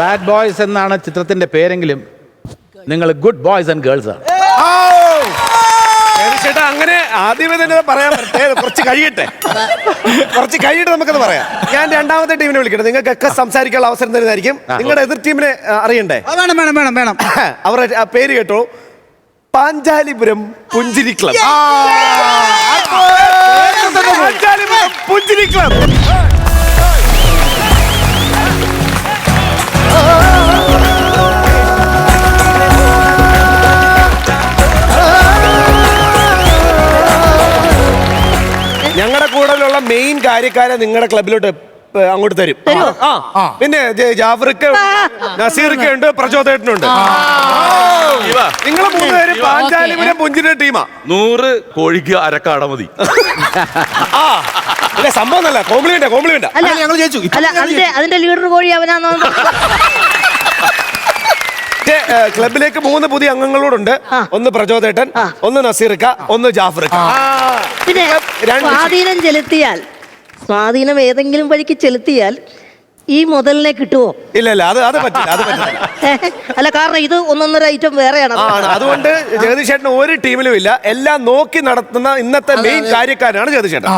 Bad boys എന്നാണ് ചിത്രത്തിന്റെ പേരെങ്കിലും നിങ്ങൾ ഗുഡ് ബോയ്സ് ആൻഡ് ഗേൾസ് ആണ്. ചേട്ടാ അങ്ങനെ ആദ്യമേ തന്നെ പറയാൻ കുറച്ച് കഴിയട്ടെ. കുറച്ച് കഴിയട്ടെ നമുക്കത് പറയാം. ഞാൻ രണ്ടാമത്തെ ടീമിനെ വിളിക്കട്ടെ. നിങ്ങൾക്കൊക്കെ സംസാരിക്കാനുള്ള അവസരം തരുന്നതായിരിക്കും. നിങ്ങളുടെ എതിർ ടീമിനെ അറിയണ്ടേ? വേണം വേണം വേണം വേണം. അവരുടെ പേര് കേട്ടോ. പാഞ്ചാലിപുരം പുഞ്ചിരി ക്ലബ്. പാഞ്ചാലിപുരം പുഞ്ചിരി ക്ലബ്. മെയിൻ കാര്യക്കാരെ നിങ്ങളുടെ ക്ലബിലോട്ട് അങ്ങോട്ട് തരും. ആ പിന്നെ ജാഫറിക്ക് ജാഫർക്ക് നസീർക്ക് ഉണ്ട് പ്രചോദേട്ടനുണ്ട് നിങ്ങൾ മൂന്നുപേരും പാഞ്ചാലിപുരം പുഞ്ചിന്റെ ടീമാ. നൂറ് കോഴിക്ക് അരക്കാട മതി. ആ. സംഭവം അല്ല കോംപ്ലിമെന്റ് കോംപ്ലിമെന്റ് അല്ല ഞങ്ങൾ ജയിച്ചു. അല്ല അതിന്റെ അതിന്റെ ലീഡർ കോഴി അവനാണോ ക്ലബിലേക്ക് മൂന്ന് പുതിയ അംഗങ്ങളോടുണ്ട്. ഒന്ന് പ്രചോദേട്ടൻ. ഒന്ന് നസീർക്ക ഒന്ന് ജാഫർക്ക സ്വാധീനം ചെലുത്തിയാൽ സ്വാധീനം ഏതെങ്കിലും വഴിക്ക് ചെലുത്തിയാൽ ഈ മുതലിനെ കിട്ടുമോ ഇല്ല ഇല്ല അത് അത് പറ്റില്ല അത് പറ്റില്ല. അല്ല കാരണം ഇത് ഒന്നൊന്നര ഐറ്റം വേറെയാണ്. ആണ്. അതുകൊണ്ട് ജഗദീഷ് ചേട്ടൻ ഒരു ടീമിലും ഇല്ല. എല്ലാം നോക്കി നടത്തുന്ന ഇന്നത്തെ മെയിൻ കാര്യക്കാരനാണ് ജഗദീഷ് അല്ല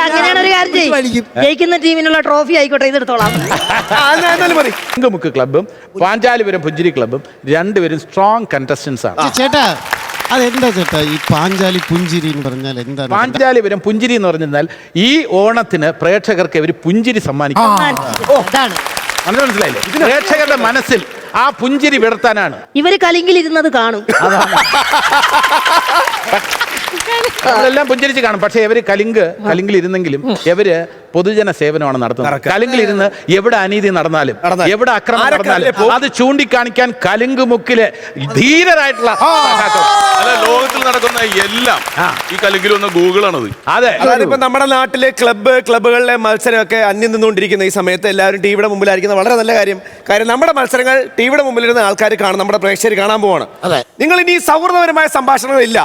അങ്ങനെയാണ് ഒരു കാര്യം ചെയ്യും. ജയിക്കുന്ന ടീമിനുള്ള ട്രോഫി ആയിക്കോട്ടെ ഇതെടുത്തോളാം ആ, എന്നാ- എന്നാലും മതി. മുക്ക് ക്ലബും പാഞ്ചാലിപുരം പുഞ്ചിരി ക്ലബും രണ്ടുപേരും സ്ട്രോങ് കണ്ടസ്റ്റൻസ് ആണ്. ചേട്ടാ അതെന്താ ചേട്ടാ ഈ പാഞ്ചാലി പുഞ്ചിരി എന്ന് പറഞ്ഞാൽ എന്താ പാഞ്ചാലി വരും പുഞ്ചിരി എന്ന് പറഞ്ഞാൽ ഈ ഓണത്തിന് പ്രേക്ഷകർക്ക് ഇവർ പുഞ്ചിരി സമ്മാനിക്കും. അതാണ്. മനസ്സിൽ മനസ്സിലായില്ലേ? പ്രേക്ഷകരുടെ മനസ്സിൽ ആ പുഞ്ചിരി വിടർത്താനാണ്. ഇവർ കലിങ്കിലിരുന്നത് കാണും. അതെല്ലാം പുഞ്ചിരിച്ച് കാണും. പക്ഷെ ഇവർ കലിങ്ക് കലിങ്കിൽ ഇരുന്നെങ്കിലും ഇവർ പൊതുജന സേവനമാണ് നടത്തുന്നത്. കലിങ്കിൽ ഇരുന്ന് എവിടെ അനീതി നടന്നാലും. എവിടെ അക്രമം നടന്നാലും? അത് ചൂണ്ടിക്കാണിക്കാൻ കലിങ്ക് മുക്കിൽ ധീരരായിട്ടുള്ള അല്ല ലോകത്തിൽ നടക്കുന്ന എല്ലാം ഈ കലുങ്കിൽ ഒന്ന് ഗൂഗിളാണത്. അതെ. ഇപ്പൊ നമ്മുടെ നാട്ടിലെ ക്ലബ്ബ് ക്ലബ്ബുകളിലെ മത്സരമൊക്കെ അന്യം നിന്നുകൊണ്ടിരിക്കുന്ന ഈ സമയത്ത് എല്ലാവരും ടിവിയുടെ മുമ്പിലായിരിക്കുന്ന വളരെ നല്ല കാര്യം. കാര്യം നമ്മുടെ മത്സരങ്ങൾ ടിവിയുടെ മുമ്പിലിരുന്ന ആൾക്കാർ കാണും നമ്മുടെ പ്രേക്ഷകർ കാണാൻ പോവാണ്. നിങ്ങൾ ഇനി സൗഹൃദപരമായ സംഭാഷണങ്ങൾ ഇല്ല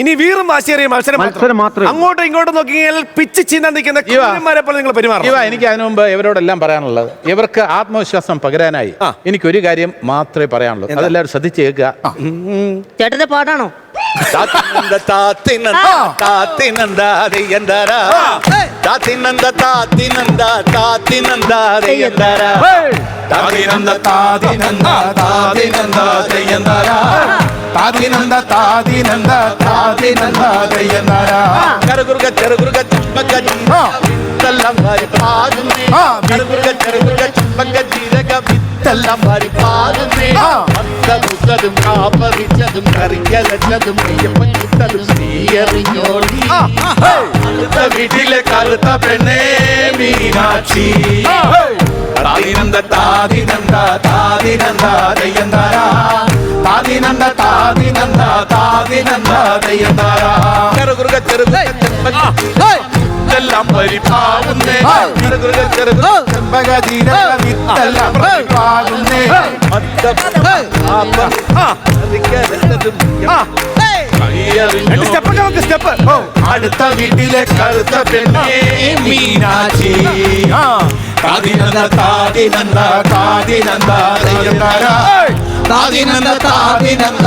ഇനി വീറും വാശിയേറിയ മത്സരം മത്സരം മാത്രം. അങ്ങോട്ടും ഇങ്ങോട്ടും നോക്കി കഴിഞ്ഞാൽ പിച്ച് ചീന്താൻ നിൽക്കുന്ന ഇവ. കുഞ്ഞന്മാരെ പോലെ നിങ്ങൾ ഇവ പെരുമാറും എനിക്ക് അതിനു മുമ്പ് ഇവരോടെല്ലാം പറയാനുള്ളത്. ഇവർക്ക് ആത്മവിശ്വാസം പകരാനായി എനിക്ക് ഒരു കാര്യം മാത്രമേ പറയാനുള്ളൂ. അതെല്ലാവരും ശ്രദ്ധിച്ച് കേൾക്കുക. ചേട്ടന്റെ പാട്ടാണോ? താത്തിനന്ദ താത്തിനന്ദ ತಾತಿನಂದ ತಾತಿನಂದ ತಾತಿನಂದ ದಯಂದರ ತಾತಿನಂದ ತಾತಿನಂದ ತಾತಿನಂದ ದಯಂದರ ತಾತಿನಂದ ತಾತಿನಂದ ತಾತಿನಂದ ದಯಂದರ ಕರಗುರುಗ ಚರಗುರುಗ ಚಪ್ಪಕ ಚಲ್ಲಂಬರಿ ಪಾದುಮೆ ಕರಗುರುಗ ಚರಗುರುಗ ജീരക വിത്തെല്ലാം വാരി പാടുന്നേ മുത്തതും കാപ്പറിച്ചതും കറിക്കലച്ചതും അയ്യപ്പൻ ചുട്ടതും ശ്രീയറിഞ്ഞോടി അടുത്ത വീട്ടിലെ കറുത്ത പെണ്ണേ മീനാക്ഷി താതിനന്ദ താതിനന്ദ താതിനന്ദ ദയ്യന്താര താതിനന്ദ താതിനന്ദ താതിനന്ദ ദയ്യന്താര ചെറുകുറുക ചെറുകുറുക ചെമ്പക ഇതെല്ലാം പരിപാവുന്നേ ചെറുകുറുക ചെറുകുറുക ചെമ്പക ജീരക വിത്തെല്ലാം സ്റ്റെപ്പൊക്കെ നമുക്ക് സ്റ്റെപ്പ്. ഓ അടുത്ത വീട്ടിലെ കറുത്ത പെണ്ണേ മീനാക്ഷി. താതിനന്ദ താതിനന്ദ ദയ്യന്താര താതിനന്ദ താതിനന്ദ താതിനന്ദ